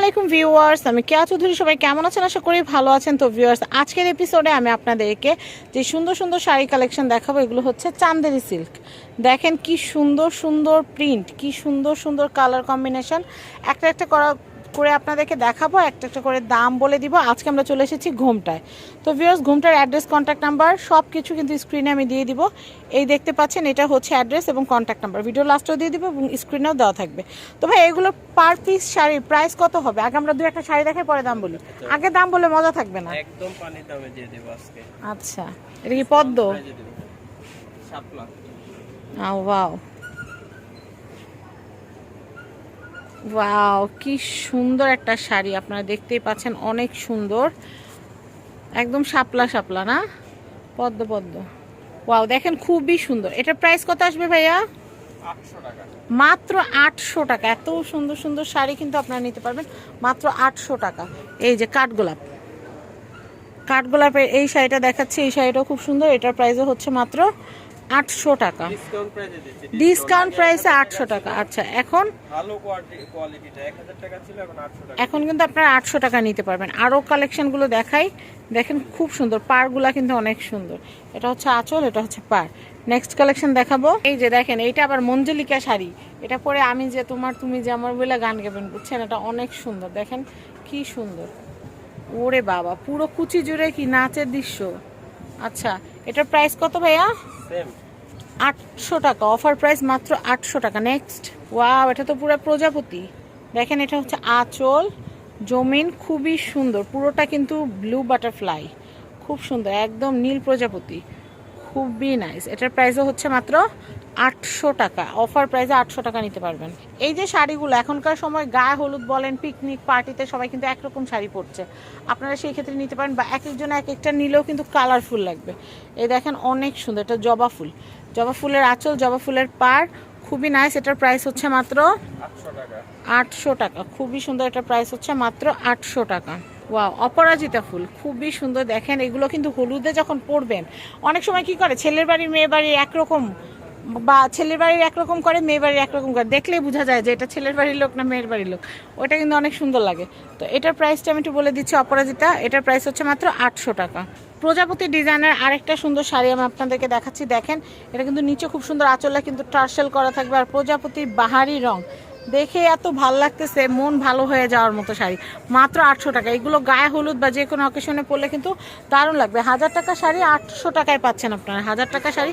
আলাইকুম ভিউয়ার্স, আমি কেয়া চৌধুরী, সবাই কেমন আছেন? আশা করি ভালো আছেন। তো ভিউয়ার্স, আজকের এপিসোডে আমি আপনাদেরকে যে সুন্দর সুন্দর শাড়ি কালেকশন দেখাবো, এগুলো হচ্ছে চান্দেরি সিল্ক দেখেন কি সুন্দর সুন্দর প্রিন্ট কি সুন্দর সুন্দর কালার কম্বিনেশন একটা একটা করা করে আপনাদেরকে দেখাবো একটা একটা করে দাম বলে দিব। আজকে আমরা চলে এসেছি ঘুমটায়। তো ভিউয়ার্স ঘুমটার অ্যাড্রেস কন্ট্যাক্ট নাম্বার সব কিছু কিন্তু স্ক্রিনে আমি দিয়ে দিব। এই দেখতে পাচ্ছেন এটা হচ্ছে অ্যাড্রেস এবং কন্ট্যাক্ট নাম্বার ভিডিও লাস্টেও দিয়ে দিব এবং স্ক্রিনেও দেওয়া থাকবে। তো ভাই এগুলো পার পিস শাড়ির প্রাইস কত হবে? আগে আমরা দু একটা শাড়ি দেখে পরে দাম বলি। আগে দাম বলে মজা থাকবে না? একদম পানির দামে দিয়ে দেবো আজকে। আচ্ছা। এটা কি পদ্ম? প্রাইজে দেবো। শাপলা ওয়াও ওয়াও কি সুন্দর একটা শাড়ি আপনারা দেখতেই পাচ্ছেন অনেক সুন্দর। একদম শাপলা শাপলা না? পদ্ম পদ্ম। ওয়াও দেখেন খুবই সুন্দর। এটার প্রাইস কত আসবে ভাইয়া? মাত্র আটশো টাকা। এত সুন্দর সুন্দর শাড়ি কিন্তু আপনারা নিতে পারবেন। মাত্র আটশো টাকা। এই যে কাঠগোলাপ কাঠগোলাপের এই শাড়িটা দেখাচ্ছি এই শাড়িটাও খুব সুন্দর। এটার প্রাইসও হচ্ছে মাত্র আটশো টাকা। ডিসকাউন্ট প্রাইসে আটশো টাকা। আচ্ছা এখন? এখন কিন্তু আপনারা আটশো টাকা নিতে পারবেন। আরও কালেকশনগুলো দেখাই। দেখেন খুব সুন্দর। পারগুলা কিন্তু অনেক সুন্দর। এটা হচ্ছে আঁচল এটা হচ্ছে পার নেক্সট কালেকশন দেখাবো। এই যে দেখেন এইটা আবার মঞ্জলিকা শাড়ি। এটা পরে আমি যে তোমার তুমি যে আমার বলে গান গাবেন বুঝছেন? এটা অনেক সুন্দর। দেখেন কি সুন্দর। ওরে বাবা পুরো কুচি জুড়ে কি নাচের দৃশ্য। আচ্ছা এটার প্রাইস কত ভাইয়া? আটশো টাকা। অফার প্রাইস মাত্র আটশো টাকা। নেক্সট ওয়াও এটা তো পুরো প্রজাপতি। দেখেন এটা হচ্ছে আঁচল। জমিন খুবই সুন্দর। পুরোটা কিন্তু ব্লু বাটারফ্লাই খুব সুন্দর। একদম নীল প্রজাপতি। খুবই নাইস এটার প্রাইসও হচ্ছে মাত্র আটশো টাকা। অফার প্রাইসে আটশো টাকা নিতে পারবেন। এই যে শাড়িগুলো এখনকার সময় গায়ে হলুদ বলেন পিকনিক পার্টিতে সবাই কিন্তু একরকম শাড়ি পরছে। আপনারা সেই ক্ষেত্রে নিতে পারেন বা এক একজন এক একটা নিলেও কিন্তু কালারফুল লাগবে। এই দেখেন অনেক সুন্দর এটা জবা ফুল। জবা ফুলের আঁচল জবা ফুলের পার খুবই নাইস এটার প্রাইস হচ্ছে মাত্র আটশো টাকা। আটশো টাকা। খুবই সুন্দর এটার প্রাইস হচ্ছে মাত্র আটশো টাকা। ওয়াও, অপরাজিতা ফুল, খুবই সুন্দর। দেখেন, এগুলো কিন্তু হলুদে যখন পরবেন, অনেক সময় কি করে, ছেলের বাড়ি মেয়ে বাড়ি একরকম, বা ছেলের বাড়ির একরকম করে মেয়ে বাড়ির একরকম করে দেখলেই বোঝা যায় যে এটা ছেলের বাড়ির লোক না মেয়ের বাড়ির লোক। ওটা কিন্তু অনেক সুন্দর লাগে। তো এটার প্রাইসটা আমি একটু বলে দিচ্ছি, অপরাজিতা, এটার প্রাইস হচ্ছে মাত্র আটশো টাকা। প্রজাপতি ডিজাইনের আরেকটা সুন্দর শাড়ি আমি আপনাদেরকে দেখাচ্ছি। দেখেন, এটা কিন্তু নিচে খুব সুন্দর আঁচলে কিন্তু টার্সেল করা থাকবে। আর প্রজাপতির বাহারি রং দেখে এত ভালো লাগতেছে, মন ভালো হয়ে যাওয়ার মতো শাড়ি। মাত্র আটশো টাকা। এগুলো গায়ে হলুদ বা যে কোনো অকেশনে পরলে কিন্তু দারুণ লাগবে। হাজার টাকা শাড়ি আটশো টাকায় পাচ্ছেন আপনারা। হাজার টাকা শাড়ি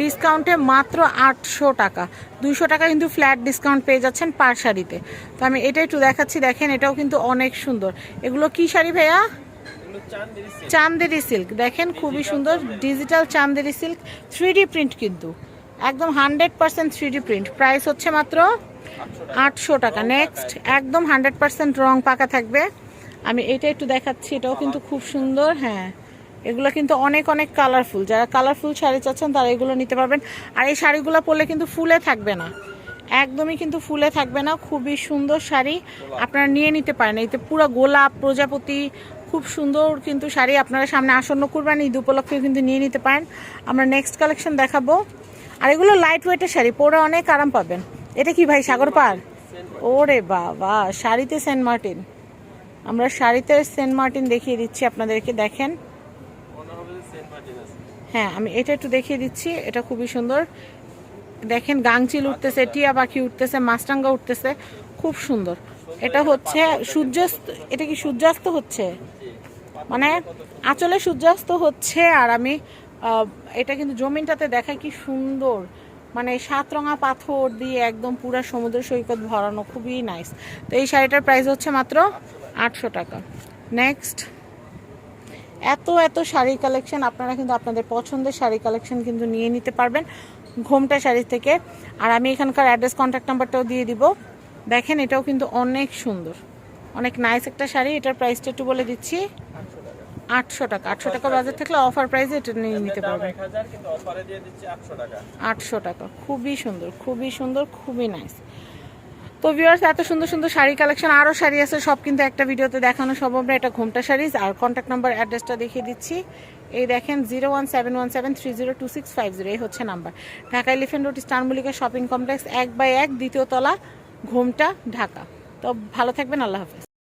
ডিসকাউন্টে মাত্র আটশো টাকা। দুশো টাকা কিন্তু ফ্ল্যাট ডিসকাউন্ট পেয়ে যাচ্ছেন পার শাড়িতে। তো আমি এটা একটু দেখাচ্ছি। দেখেন, এটাও কিন্তু অনেক সুন্দর। এগুলো কি শাড়ি ভাইয়া? চান্দেরি সিল্ক দেখেন, খুবই সুন্দর। Digital Chanderi silk three print কিন্তু। একদম hundred percent three print price হচ্ছে মাত্র আটশো টাকা। নেক্সট একদম হান্ড্রেড পার্সেন্ট রং পাকা থাকবে। আমি এটা একটু দেখাচ্ছি, এটাও কিন্তু খুব সুন্দর হ্যাঁ। এগুলো কিন্তু অনেক অনেক কালারফুল যারা কালারফুল শাড়ি চাচ্ছেন, তারা এগুলো নিতে পারবেন। আর এই শাড়িগুলো পরলে কিন্তু ফুলে থাকবে না। একদমই কিন্তু ফুলে থাকবে না, খুবই সুন্দর শাড়ি। আপনারা নিয়ে নিতে পারেন। এতে পুরো গোলাপ, প্রজাপতি, খুব সুন্দর কিন্তু শাড়ি আপনারা সামনে আসন্ন কুরবানি ঈদ উপলক্ষে কিন্তু নিয়ে নিতে পারেন। আমরা নেক্সট কালেকশন দেখাবো। আর এগুলো লাইট ওয়েটের শাড়ি, পরে অনেক আরাম পাবেন। এটা কি ভাই, সাগর পার ওরে বাবা, শাড়িতে সেন্ট মার্টিন। আমরা শাড়িতে সেন্ট মার্টিন দেখিয়ে দিচ্ছি, আপনাদেরকে দেখেন। হ্যাঁ আমি এটা একটু দেখিয়ে দিচ্ছি, এটা খুবই সুন্দর। দেখেন গাংচিল উঠতেছে, টিয়া পাখি উঠতেছে, মাছরাঙ্গা উঠতেছে, খুব সুন্দর। এটা হচ্ছে সূর্যাস্ত, এটা কি সূর্যাস্ত হচ্ছে? মানে আঁচলে সূর্যাস্ত হচ্ছে, আর আমি এটা কিন্তু জমিনটাতে দেখা কি সুন্দর। মানে সাতরঙা পাথর দিয়ে একদম পুরা সমুদ্র সৈকত ভরানো, খুবই নাইস তো এই শাড়িটার প্রাইস হচ্ছে মাত্র আটশো টাকা। নেক্সট এত এত শাড়ি কালেকশন আপনারা কিন্তু আপনাদের পছন্দের শাড়ি কালেকশন কিন্তু নিয়ে নিতে পারবেন ঘোমটা শাড়ি থেকে। আর আমি এখানকার অ্যাড্রেস কন্ট্যাক্ট নাম্বারটাও দিয়ে দিব। দেখেন এটাও কিন্তু অনেক সুন্দর, অনেক নাইস একটা শাড়ি। এটার প্রাইসটা একটু বলে দিচ্ছি। আটশো টাকা। আটশো টাকা বাজার থাকলে অফার প্রাইসে এটা নিয়ে নিতে পারবেন। আটশো টাকা। খুবই সুন্দর খুবই সুন্দর খুবই নাইস তো ভিউয়ার্স এত সুন্দর সুন্দর শাড়ি কালেকশন আরও শাড়ি আছে সব কিন্তু একটা ভিডিওতে দেখানো সম্ভব না। এটা ঘোমটা শাড়িজ আর কন্ট্যাক্ট নাম্বার অ্যাড্রেসটা দেখিয়ে দিচ্ছি। এই দেখেন zero one seven one seven three zero two six five zero এই হচ্ছে নাম্বার ঢাকা এলিফেন্ট রোড স্টানমলিকা শপিং কমপ্লেক্স এক বাই এক দ্বিতীয় তলা ঘোমটা ঢাকা। তো ভালো থাকবেন আল্লাহ হাফেজ।